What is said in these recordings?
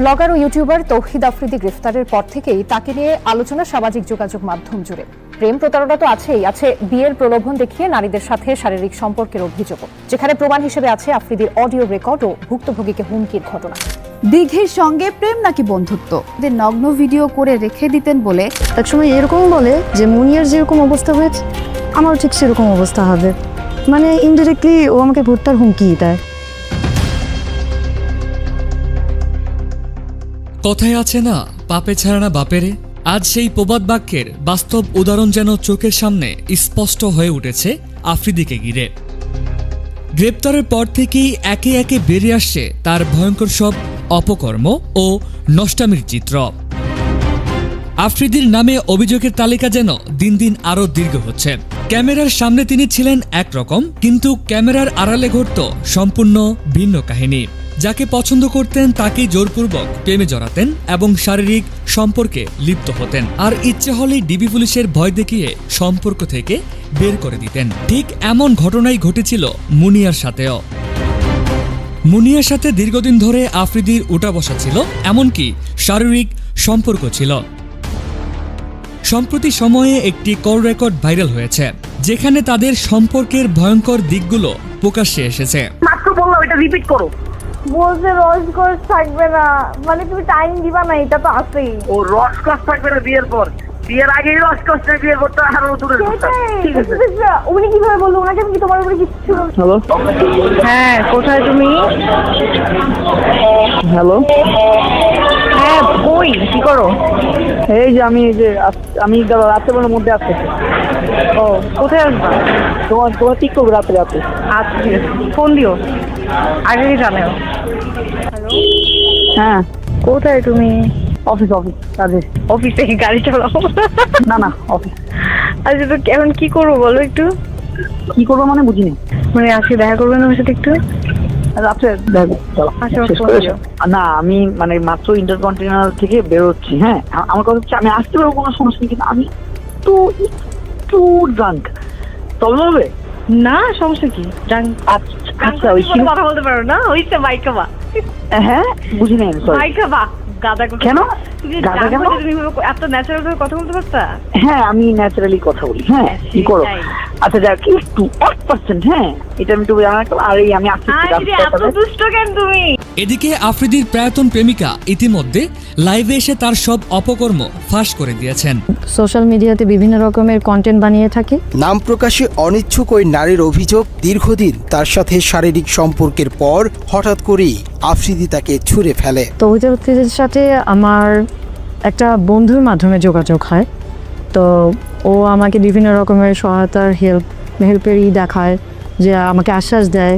Blogger ও YouTuber তৌহিদ আফ্রিদি গ্রেফতারের পর থেকেই তাকে নিয়ে আলোচনা সামাজিক যোগাযোগ মাধ্যম জুড়ে। প্রেম প্রতারণা তো আছেই আছে বিয়ের প্রলোভন দেখিয়ে নারীদের সাথে শারীরিক সম্পর্কের অভিযোগ যেখানে প্রমাণ হিসেবে আছে আফ্রিদির অডিও রেকর্ড ও ভুক্তভোগীকে হুমকির ঘটনা। দীঘির সঙ্গে প্রেম নাকি বন্ধুত্ব? নগ্ন ভিডিও করে রেখে দিতেন বলে একসময় এরকম বলে যে মুনিয়ার যেরকম অবস্থা হয়েছে আমারও ঠিক সেরকম অবস্থা হবে। মানে ইনডিরেক্টলি ও আমাকে ভর্তার হুমকি দেয়। কথায় আছে না, পাপে ছাড়া না বাপেরে? আজ সেই প্রবাদ বাক্যের বাস্তব উদাহরণ যেন চোখের সামনে স্পষ্ট হয়ে উঠেছে আফ্রিদিকে ঘিরে। গ্রেপ্তারের পর থেকেই একে একে বেরিয়ে আসছে তার ভয়ঙ্কর সব অপকর্ম ও নষ্টামির চিত্র। আফ্রিদির নামে অভিযোগের তালিকা যেন দিন দিন আরও দীর্ঘ হচ্ছে। ক্যামেরার সামনে তিনি ছিলেন একরকম, কিন্তু ক্যামেরার আড়ালে ঘটত সম্পূর্ণ ভিন্ন কাহিনী। যাকে পছন্দ করতেন তাকেই জোরপূর্বক প্রেমে জড়াতেন এবং শারীরিক সম্পর্কে লিপ্ত হতেন। আর ইচ্ছে হলেই ডিবি পুলিশের ভয় দেখিয়ে সম্পর্ক থেকে বের করে দিতেন। ঠিক এমন ঘটনাই ঘটেছিল মুনিয়ার সাথেও। মুনিয়ার সাথে দীর্ঘদিন ধরে আফ্রিদির উঠা বসা ছিল, এমনকি শারীরিক সম্পর্ক ছিল। সম্প্রতি সময়ে একটি কল রেকর্ড ভাইরাল হয়েছে, যেখানে তাদের সম্পর্কের ভয়ঙ্কর দিকগুলো প্রকাশ্যে এসেছে। মাত্র এটা রিপিট করো। বলছে থাকবে না। মানে তুমি টাইম দিবা না এটা তো আছেই। ও রসকস থাকবে না বিয়ের পর। বিয়ের আগেই রসকস না বিয়ের পর তো আরও ঠিক আছে। উনি কীভাবে বলল? ওনাকে আমি কি তোমার উপরে কিচ্ছু হ্যালো? হ্যাঁ কোথায় তুমি? হ্যালো? হ্যাঁ কই? কি করো? এই যে আমি এই যে আমি রাত্রেবেলার মধ্যে আসতেছি ও কোথায় আসবা? তোমার তোমার ঠিক করব রাত্রে রাত্রে আচ্ছা ফোন দিও। আগে জানাও? হ্যাঁ। কোথায় তুমি? অফিস অফিস কাজে। অফিসে গাড়ি চালাও। না না অফিস আচ্ছা তো এখন কি করব বলো একটু? কি করব মানে বুঝিনি। মানে আজকে দেখা করবেন আমার সাথে একটু? রাত্রে আচ্ছা। আর না আমি মানে মাত্র ইন্টারকন্টিনেন্টাল থেকে বেরোচ্ছি হ্যাঁ। আমার কথা হচ্ছে আমি আসতে পারব কোনো সমস্যা নেই কিন্তু আমি একটু একটু ড্রাঙ্ক তবে হবে না সমস্যা কি? জান আচ্ছা আচ্ছা ওই কথা বলতে পারো না ওইটা বাইকা বা হ্যাঁ বুঝি নাই সরি বাইকা গাদা কেন? গাদা কেন? তুমি এত ন্যাচারাল ভাবে কথা বলতে পারতা? হ্যাঁ আমি ন্যাচারালি কথা বলি হ্যাঁ কি করো? আচ্ছা যাক একটু এক পার্সেন্ট হ্যাঁ এটা আমি একটু জানা আর এই আমি আসছি এত দুষ্ট কেন তুমি? এদিকে আফ্রিদির প্রায়তন প্রেমিকা ইতিমধ্যে লাইভে এসে তার সব অপকর্ম ফাঁস করে দিয়েছেন। সোশ্যাল মিডিয়াতে বিভিন্ন রকমের কন্টেন্ট বানিয়ে থাকি। নাম প্রকাশে অনিচ্ছুক ওই নারীর অভিযোগ দীর্ঘদিন তার সাথে শারীরিক সম্পর্কের পর হঠাৎ করেই আফ্রিদি তাকে ছুঁড়ে ফেলে। তৌহিদ আফ্রিদির সাথে আমার একটা বন্ধুর মাধ্যমে যোগাযোগ হয়। তো ও আমাকে বিভিন্ন রকমের সহায়তার হেল্প হেল্পেরই দেখায় যে আমাকে আশ্বাস দেয়।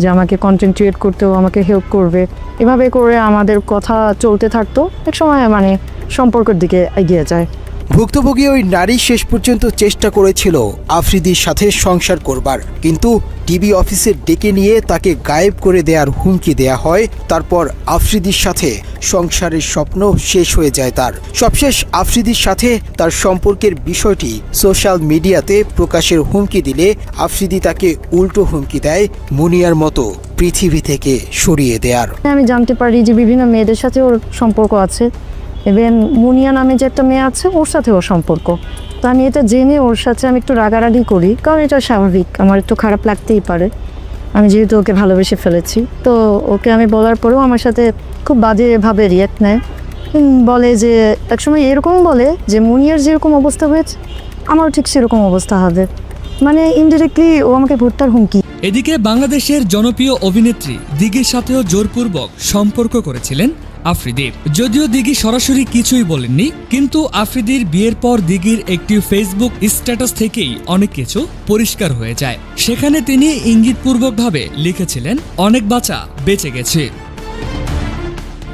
যে আমাকে কন্টেন্ট করতেও আমাকে হেল্প করবে। এভাবে করে আমাদের কথা চলতে থাকতো। এক সময় মানে সম্পর্কের দিকে এগিয়ে যায়। ভুক্তভোগী ওই নারী শেষ পর্যন্ত চেষ্টা করেছিল আফ্রিদির সাথে সংসার করবার। কিন্তু টিভি অফিসে ডেকে নিয়ে তাকে গায়েব করে দেওয়ার হুমকি দেয়া হয়। তারপর আফ্রিদির সাথে সংসারের স্বপ্ন শেষ হয়ে যায় তার। সবশেষ আফ্রিদির সাথে তার সম্পর্কের বিষয়টি সোশ্যাল মিডিয়াতে প্রকাশের হুমকি দিলে আফ্রিদি তাকে উল্টো হুমকি দেয় মুনিয়ার মতো পৃথিবী থেকে সরিয়ে দেয়ার। আমি জানতে পারি যে বিভিন্ন মেয়েদের সাথে ওর সম্পর্ক আছে। ইভেন মুনিয়া নামে যে একটা মেয়ে আছে, ওর সাথে ওর সম্পর্ক। তো আমি এটা জেনে ওর সাথে আমি একটু রাগারাগি করি, কারণ এটা স্বাভাবিক। আমার একটু খারাপ লাগতেই পারে। আমি যেহেতু ওকে ভালোবেসে ফেলেছি, তো ওকে আমি বলার পরেও আমার সাথে খুব বাজেভাবে রিয়াক্ট নেয়। বলে যে, একসময় এরকম বলে যে, মুনিয়ার যেরকম অবস্থা হয়েছে, আমারও ঠিক সেরকম অবস্থা হবে। মানে ইনডিরেক্টলি ও আমাকে ভর্তার হুমকি। এদিকে বাংলাদেশের জনপ্রিয় অভিনেত্রী দিঘির সাথেও জোরপূর্বক সম্পর্ক করেছিলেন আফ্রিদি। যদিও দিঘি সরাসরি কিছুই বলেননি, কিন্তু আফ্রিদির বিয়ের পর দিঘির একটি ফেসবুক স্ট্যাটাস থেকেই অনেক কিছু পরিষ্কার হয়ে যায়। সেখানে তিনি ইঙ্গিতপূর্বকভাবে লিখেছিলেন, অনেক বাচ্চা বেঁচে গেছে।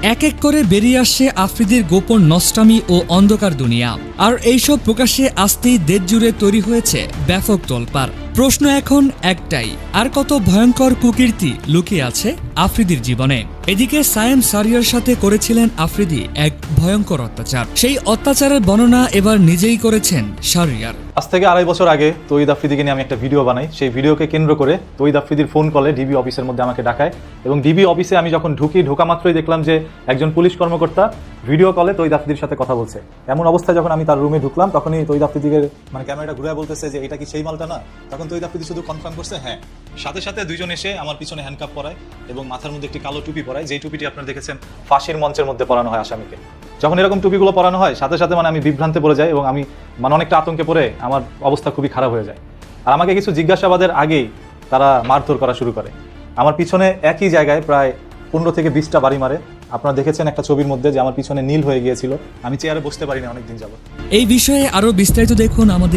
এক এক করে বেরিয়ে আসছে আফ্রিদির গোপন নষ্টামি ও অন্ধকার দুনিয়া। আর এইসব প্রকাশ্যে আসতেই দেশ জুড়ে তৈরি হয়েছে ব্যাপক তোলপাড়। প্রশ্ন এখন একটাই, আর কত ভয়ঙ্কর কুকীর্তি লুকিয়ে আছে আফ্রিদির জীবনে? এদিকে সায়েম সারিয়ার সাথে করেছিলেন আফ্রিদি এক ভয়ঙ্কর অত্যাচার। সেই অত্যাচারের বর্ণনা এবার নিজেই করেছেন সারিয়ার। আজ থেকে আড়াই বছর আগে তৈদ আফ্রিদিকে নিয়ে আমি একটা ভিডিও বানাই। সেই ভিডিওকে কেন্দ্র করে তৈদ আফ্রিদির ফোন কলে ডিবি অফিসের মধ্যে আমাকে ডাকায় এবং ডিবি অফিসে আমি যখন ঢুকি, ঢোকা মাত্রই দেখলাম যে একজন পুলিশ কর্মকর্তা ভিডিও কলে তৈদ আফ্রিদির সাথে কথা বলছে। এমন অবস্থায় যখন আমি তার রুমে ঢুকলাম, তখনই তৈদ আফ্রিদিকে মানে ক্যামেরাটা ঘুরে বলতেছে যে, এটা কি সেই মালটা না? তখন তৈদ আফ্রিদি শুধু কনফার্ম করছে হ্যাঁ। সাথে সাথে দুইজন এসে আমার পিছনে হ্যান্ডকাপ পরায় এবং মাথার মধ্যে একটি কালো টুপি পরায়, যেই টুপিটি আপনারা দেখেছেন ফাঁসির মঞ্চের মধ্যে পরানো হয় আসামিকে। যখন এরকম টুপিগুলো পরানো হয়, সাথে সাথে মানে আমি বিভ্রান্তে পড়ে যাই এবং আমি মানে অনেকটা আতঙ্কে পড়ে আমার অবস্থা খুবই খারাপ হয়ে যায়। আর আমাকে কিছু জিজ্ঞাসাবাদের আগেই তারা মারধর করা শুরু করে। আমার পিছনে একই জায়গায় প্রায় পনেরো থেকে বিশটা বাড়ি মারে। আপনারা দেখেছেন একটা ছবির মধ্যে যে আমার পিছনে নীল হয়ে গিয়েছিল। আমি চেয়ারে বসতে পারিনি, অনেকদিন যাব এই বিষয়ে আরও বিস্তারিত দেখুন আমাদের